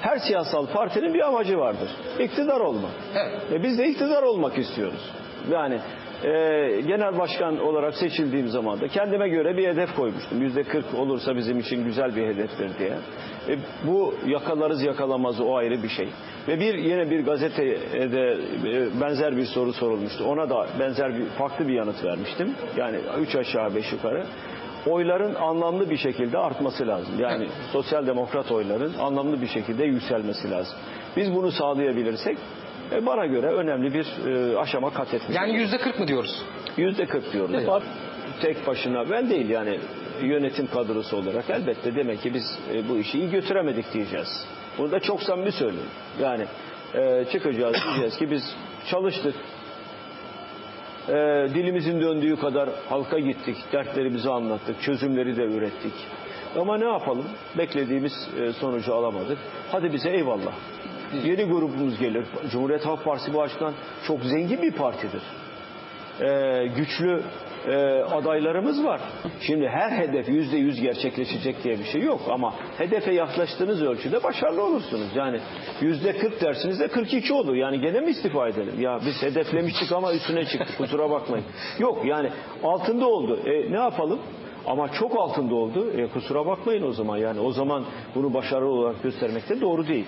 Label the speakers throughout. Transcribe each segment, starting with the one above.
Speaker 1: Her siyasal partinin bir amacı vardır. İktidar olmak.
Speaker 2: Evet.
Speaker 1: E biz de iktidar olmak istiyoruz. Yani e, genel başkan olarak seçildiğim zaman da kendime göre bir hedef koymuştum. Yüzde 40 olursa bizim için güzel bir hedeftir diye. E, bu yakalarız yakalamaz o ayrı bir şey. Ve bir yine bir gazetede e, benzer bir soru sorulmuştu. Ona da benzer bir farklı bir yanıt vermiştim. Yani üç aşağı beş yukarı. Oyların anlamlı bir şekilde artması lazım. Yani sosyal demokrat oyların anlamlı bir şekilde yükselmesi lazım. Biz bunu sağlayabilirsek e, bana göre önemli bir e, aşama kat etmiş.
Speaker 2: Yani yüzde 40 mı diyoruz?
Speaker 1: Yüzde 40 diyoruz.
Speaker 2: Evet.
Speaker 1: Tek başına ben değil yani yönetim kadrosu olarak elbette demek ki biz e, bu işi iyi götüremedik diyeceğiz. Bunu da çok samimi söylüyorum. Yani e, çıkacağız diyeceğiz ki biz çalıştık. E, dilimizin döndüğü kadar halka gittik, dertlerimizi anlattık, çözümleri de ürettik. Ama ne yapalım? Beklediğimiz e, sonucu alamadık. Hadi bize eyvallah. Yeni grubumuz gelir. Cumhuriyet Halk Partisi bu açıdan çok zengin bir partidir e, güçlü e, adaylarımız var. Şimdi her hedef yüzde yüz gerçekleşecek diye bir şey yok ama hedefe yaklaştığınız ölçüde başarılı olursunuz. Yani yüzde 40 dersiniz de 42 olur. Yani gene mi istifa edelim? Ya biz hedeflemiştik ama üstüne çıktık kusura bakmayın. Yok yani altında oldu. E, ne yapalım? Ama çok altında oldu. E, kusura bakmayın o zaman. Yani o zaman bunu başarılı olarak göstermek de doğru değil.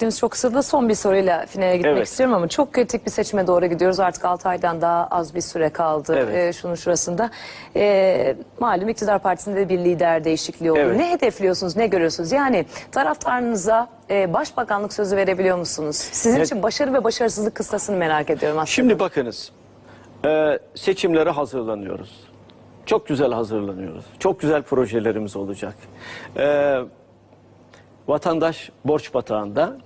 Speaker 3: Vaktimiz çok kısıtlı. Son bir soruyla finale gitmek
Speaker 1: Evet.
Speaker 3: istiyorum ama çok kritik bir seçime doğru gidiyoruz. Artık 6 aydan daha az bir süre kaldı
Speaker 1: Evet.
Speaker 3: e, şunun şurasında. E, malum iktidar partisinde de bir lider değişikliği oldu.
Speaker 1: Evet.
Speaker 3: Ne hedefliyorsunuz, ne görüyorsunuz? Yani taraftarınıza e, başbakanlık sözü verebiliyor musunuz? Sizin
Speaker 1: Ne-
Speaker 3: için başarı ve başarısızlık kıstasını merak ediyorum aslında.
Speaker 1: Şimdi bakınız, e, seçimlere hazırlanıyoruz. Çok güzel hazırlanıyoruz. Çok güzel projelerimiz olacak. E, vatandaş borç batağında,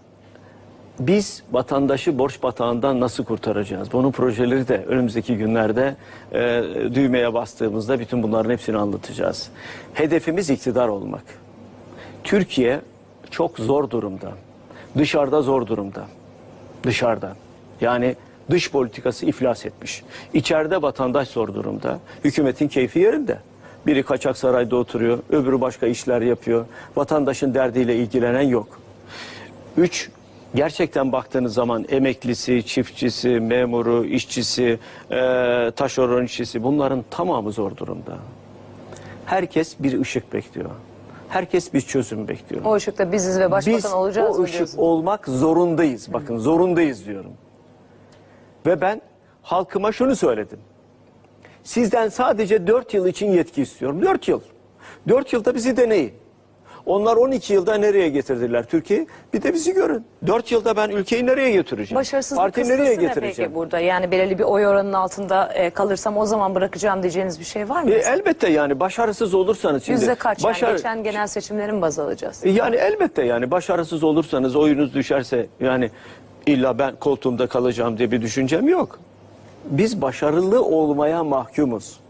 Speaker 1: biz vatandaşı borç batağından nasıl kurtaracağız? Bunun projeleri de önümüzdeki günlerde e, düğmeye bastığımızda bütün bunların hepsini anlatacağız. Hedefimiz iktidar olmak. Türkiye çok zor durumda. Dışarıda zor durumda. Dışarıda. Yani dış politikası iflas etmiş. İçeride vatandaş zor durumda. Hükümetin keyfi yerinde. Biri kaçak sarayda oturuyor, öbürü başka işler yapıyor. Vatandaşın derdiyle ilgilenen yok. Üç, gerçekten baktığınız zaman emeklisi, çiftçisi, memuru, işçisi, e, taşeron işçisi bunların tamamı zor durumda. Herkes bir ışık bekliyor. Herkes bir çözüm bekliyor.
Speaker 3: O ışıkta biziz ve başbakan
Speaker 1: Biz
Speaker 3: olacağız
Speaker 1: o
Speaker 3: mı
Speaker 1: ışık
Speaker 3: diyorsunuz?
Speaker 1: olmak zorundayız. Bakın zorundayız diyorum. Ve ben halkıma şunu söyledim. Sizden sadece 4 yıl için yetki istiyorum. 4 yıl. 4 yılda bizi deneyin. Onlar 12 yılda nereye getirdiler Türkiye'yi? Bir de bizi görün. 4 yılda ben ülkeyi nereye götüreceğim?
Speaker 3: Başarısızlık kıstası
Speaker 1: nereye
Speaker 3: ne
Speaker 1: getireceğim?
Speaker 3: peki burada? Yani belirli bir oy oranının altında e, kalırsam o zaman bırakacağım diyeceğiniz bir şey var mı?
Speaker 1: E, elbette yani başarısız olursanız şimdi.
Speaker 3: Yüzde kaç?
Speaker 1: başar-
Speaker 3: Yani geçen genel seçimlerin baz alacağız.
Speaker 1: E, Yani elbette yani başarısız olursanız oyunuz düşerse yani illa ben koltuğumda kalacağım diye bir düşüncem yok. Biz başarılı olmaya mahkumuz.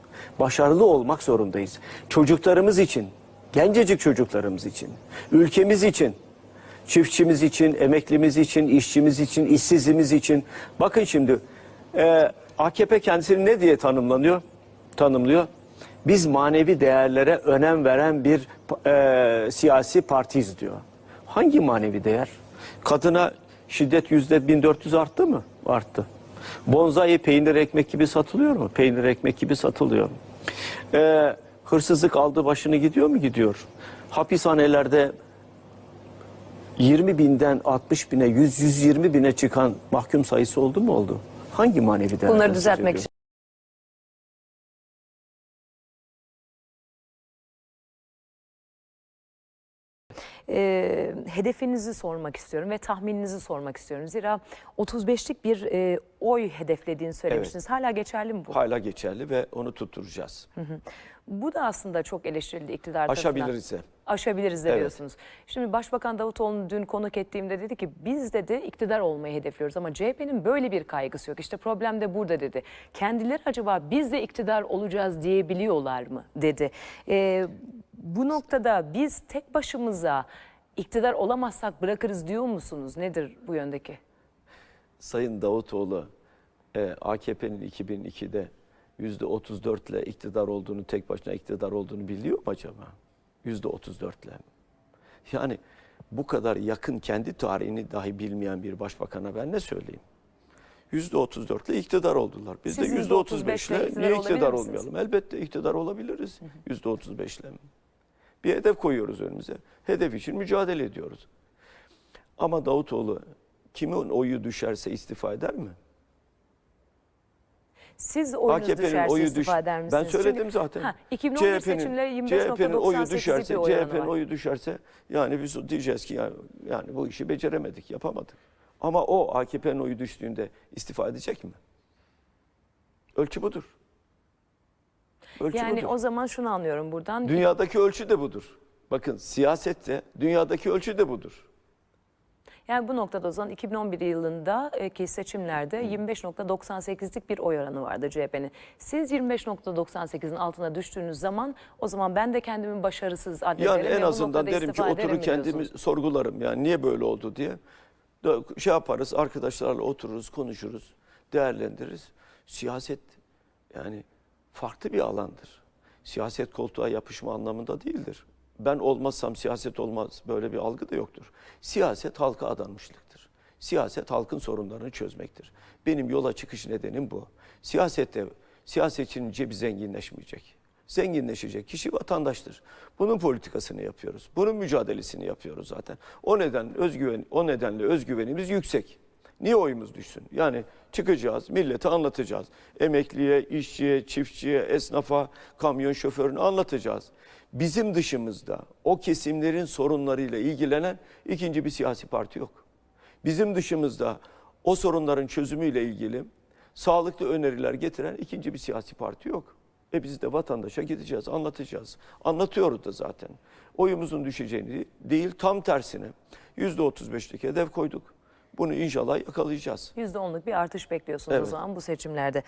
Speaker 1: Başarılı olmak zorundayız. Çocuklarımız için, gencecik çocuklarımız için, ülkemiz için, çiftçimiz için, emeklimiz için, işçimiz için, işsizimiz için. Bakın şimdi e, AKP kendisini ne diye tanımlanıyor? Tanımlıyor. Biz manevi değerlere önem veren bir e, siyasi partiyiz diyor. Hangi manevi değer? Kadına şiddet yüzde 1400 arttı mı? Arttı. Bonzai peynir ekmek gibi satılıyor mu? Peynir ekmek gibi satılıyor. E, hırsızlık aldı başını gidiyor mu? Gidiyor. Hapishanelerde 20 binden 60 bine 100 120 bine çıkan mahkum sayısı oldu mu oldu? Hangi manevi değerden
Speaker 3: Bunları düzeltmek için. Hedefinizi sormak istiyorum ve tahmininizi sormak istiyorum. Zira 35'lik bir e, oy hedeflediğini söylemiştiniz. Hala geçerli mi bu?
Speaker 1: Hala geçerli ve onu tutturacağız.
Speaker 3: Bu da aslında çok eleştirildi iktidar tarafından.
Speaker 1: Aşabiliriz.
Speaker 3: Aşabiliriz de
Speaker 1: Evet.
Speaker 3: diyorsunuz. Şimdi Başbakan Davutoğlu'nu dün konuk ettiğimde dedi ki biz dedi iktidar olmayı hedefliyoruz ama CHP'nin böyle bir kaygısı yok. İşte problem de burada dedi. Kendileri acaba biz de iktidar olacağız diyebiliyorlar mı dedi. Ee, bu noktada biz tek başımıza iktidar olamazsak bırakırız diyor musunuz? Nedir bu yöndeki?
Speaker 1: Sayın Davutoğlu AKP'nin 2002'de yüzde 34 ile iktidar olduğunu, tek başına iktidar olduğunu biliyor mu acaba? Yüzde 34'le. Yani bu kadar yakın kendi tarihini dahi bilmeyen bir başbakana ben ne söyleyeyim? Yüzde 34 ile iktidar oldular. Biz
Speaker 3: Siz
Speaker 1: de yüzde 35
Speaker 3: %35
Speaker 1: ile
Speaker 3: iktidar
Speaker 1: niye iktidar olmayalım? Elbette iktidar olabiliriz yüzde 35 ile. Bir hedef koyuyoruz önümüze. Hedef için mücadele ediyoruz. Ama Davutoğlu kimin oyu düşerse istifa eder mi?
Speaker 3: Siz oyunuz
Speaker 1: AKP'nin
Speaker 3: düşerse
Speaker 1: oyu
Speaker 3: istifa
Speaker 1: düş.
Speaker 3: eder misiniz?
Speaker 1: Ben söyledim
Speaker 3: Çünkü-
Speaker 1: zaten.
Speaker 3: Ha, 2011 seçimleri
Speaker 1: CHP'nin oyu
Speaker 3: 25.98'lik
Speaker 1: düşerse,
Speaker 3: bir oy
Speaker 1: CHP'nin oyu düşerse yani biz diyeceğiz ki yani, yani bu işi beceremedik, yapamadık. Ama o AKP'nin oyu düştüğünde istifa edecek mi? Ölçü budur. Ölçü
Speaker 3: Yani
Speaker 1: budur.
Speaker 3: o zaman şunu anlıyorum buradan.
Speaker 1: Dünyadaki ölçü de budur. Bakın siyasette dünyadaki ölçü de budur.
Speaker 3: Yani bu noktada o zaman 2011 yılındaki seçimlerde 25.98'lik bir oy oranı vardı CHP'nin. Siz 25.98'in altına düştüğünüz zaman o zaman ben de kendimi başarısız addederim.
Speaker 1: Yani en azından derim ki oturur
Speaker 3: mi
Speaker 1: kendimi sorgularım. Yani niye böyle oldu diye. Şey yaparız arkadaşlarla otururuz, konuşuruz, değerlendiririz. Siyaset yani farklı bir alandır. Siyaset koltuğa yapışma anlamında değildir. Ben olmazsam siyaset olmaz böyle bir algı da yoktur. Siyaset halka adanmışlıktır. Siyaset halkın sorunlarını çözmektir. Benim yola çıkış nedenim bu. Siyasette siyasetçinin cebi zenginleşmeyecek. Zenginleşecek kişi vatandaştır. Bunun politikasını yapıyoruz. Bunun mücadelesini yapıyoruz zaten. O neden özgüven o nedenle özgüvenimiz yüksek. Niye oyumuz düşsün? Yani çıkacağız, millete anlatacağız. Emekliye, işçiye, çiftçiye, esnafa, kamyon şoförüne anlatacağız. Bizim dışımızda o kesimlerin sorunlarıyla ilgilenen ikinci bir siyasi parti yok. Bizim dışımızda o sorunların çözümüyle ilgili sağlıklı öneriler getiren ikinci bir siyasi parti yok. E biz de vatandaşa gideceğiz, anlatacağız. Anlatıyoruz da zaten. Oyumuzun düşeceğini değil, tam tersine %35'lik hedef koyduk. Bunu inşallah yakalayacağız.
Speaker 3: %10'luk bir artış bekliyorsunuz o
Speaker 1: Evet.
Speaker 3: zaman bu seçimlerde.